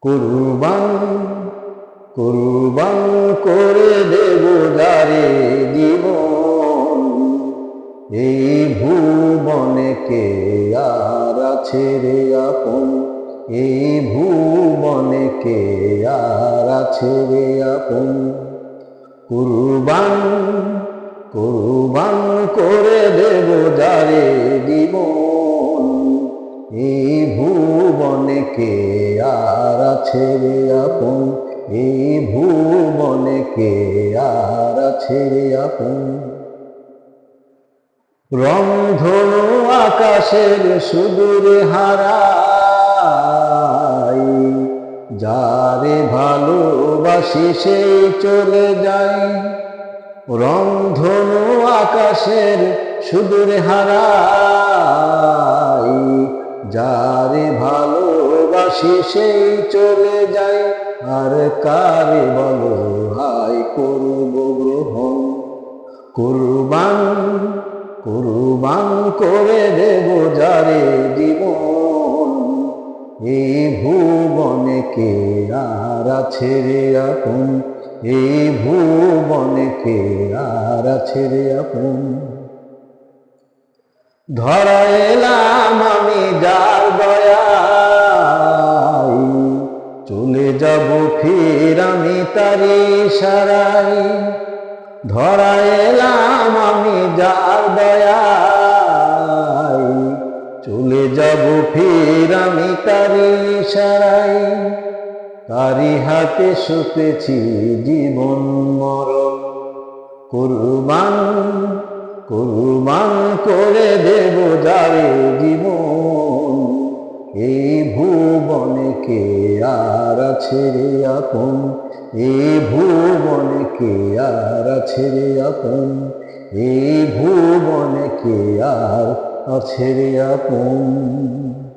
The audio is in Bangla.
কুরবান কুরবান করে দেব যারে জীবন। এই ভুবনে কে আর আছে রে আপন? এই ভুবনে কে আর আছে রে আপন? কুরবান কুরবান করে দেব যারে জীবন। এই ভুবনে কে আর আছে আপন? এই ভুবনে কে আর আছে আপন? রংধনু আকাশের সুদূরে হারাই, যারে ভালোবাসি সেই চলে যায়। রংধনু আকাশের সুদূরে হারাই, যারে ভালোবাসি সেই চলে যায় আর কারে বলো, হাই করব গ্রহণ? কুরবান কুরবান করে দেব যারে জীবন। এই ভুবনে কে আর আছে রে আপন? এই ভুবনে কে আর আছে রে আপন? ধরা এলাম আমি যার ফির আমি তারি সারাই ধরা এলাম আমি যার দয়াই। চলে যাব ফির আমি তারি সারাই, তারি হাতে শুতেছি জীবন মরণ। কুরবান কুরবান করে দেব যারে জীবন, এই ভুবনে কে আর আছে রে আপন? এ ভুবনে কে আর আছে রে আপন? এই ভুবনে কে আর আছে আপন?